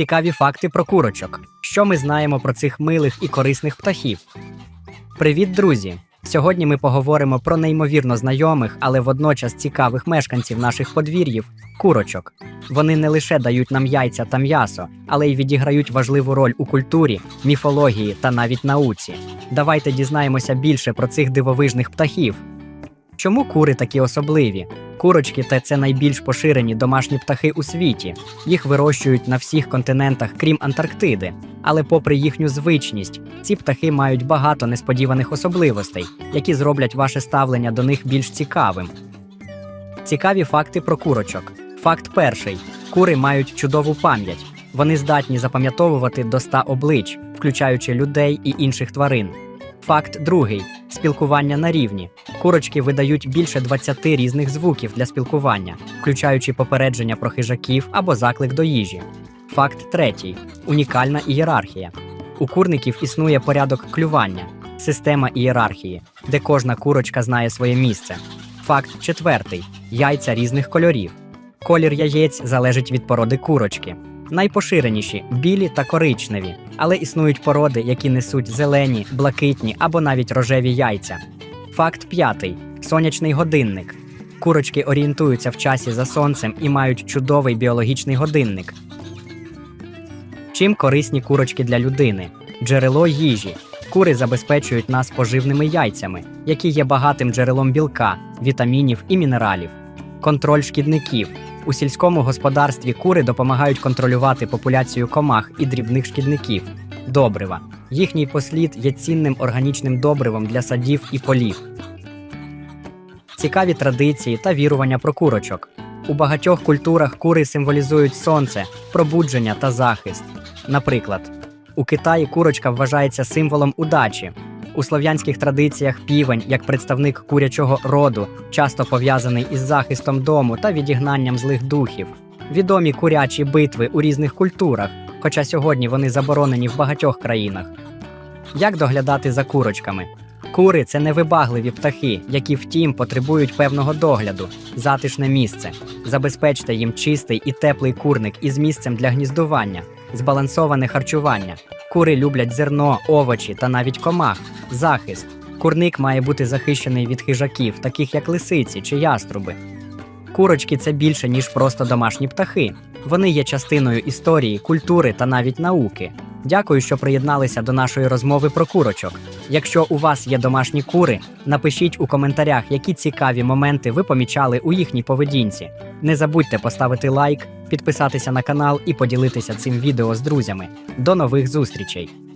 Цікаві факти про курочок. Що ми знаємо про цих милих і корисних птахів? Привіт, друзі! Сьогодні ми поговоримо про неймовірно знайомих, але водночас цікавих мешканців наших подвір'їв курочок. Вони не лише дають нам яйця та м'ясо, але й відіграють важливу роль у культурі, міфології та навіть науці. Давайте дізнаємося більше про цих дивовижних птахів. Чому кури такі особливі? Курочки та це найбільш поширені домашні птахи у світі. Їх вирощують на всіх континентах, крім Антарктиди. Але, попри їхню звичність, ці птахи мають багато несподіваних особливостей, які зроблять ваше ставлення до них більш цікавим. Цікаві факти про курочок. Факт перший: кури мають чудову пам'ять. Вони здатні запам'ятовувати до 100 облич, включаючи людей і інших тварин. Факт другий: спілкування на рівні. Курочки видають більше 20 різних звуків для спілкування, включаючи попередження про хижаків або заклик до їжі. Факт третій: унікальна ієрархія. У курників існує порядок клювання, система ієрархії, де кожна курочка знає своє місце. Факт четвертий: яйця різних кольорів. Колір яєць залежить від породи курочки. Найпоширеніші білі та коричневі, але існують породи, які несуть зелені, блакитні або навіть рожеві яйця. Факт п'ятий: сонячний годинник. Курочки орієнтуються в часі за сонцем і мають чудовий біологічний годинник. Чим корисні курочки для людини? Джерело їжі. Кури забезпечують нас поживними яйцями, які є багатим джерелом білка, вітамінів і мінералів. Контроль шкідників. У сільському господарстві кури допомагають контролювати популяцію комах і дрібних шкідників. Добрива. Їхній послід є цінним органічним добривом для садів і полів. Цікаві традиції та вірування про курочок. У багатьох культурах кури символізують сонце, пробудження та захист. Наприклад, у Китаї курочка вважається символом удачі. У слов'янських традиціях півень, як представник курячого роду, часто пов'язаний із захистом дому та відігнанням злих духів. Відомі курячі битви у різних культурах, хоча сьогодні вони заборонені в багатьох країнах. Як доглядати за курочками? Кури це невибагливі птахи, які втім потребують певного догляду, затишне місце. Забезпечте їм чистий і теплий курник із місцем для гніздування, збалансоване харчування. Кури люблять зерно, овочі та навіть комах. Захист. Курник має бути захищений від хижаків, таких як лисиці чи яструби. Курочки це більше, ніж просто домашні птахи. Вони є частиною історії, культури та навіть науки. Дякую, що приєдналися до нашої розмови про курочок. Якщо у вас є домашні кури, напишіть у коментарях, які цікаві моменти ви помічали у їхній поведінці. Не забудьте поставити лайк, підписатися на канал і поділитися цим відео з друзями. До нових зустрічей!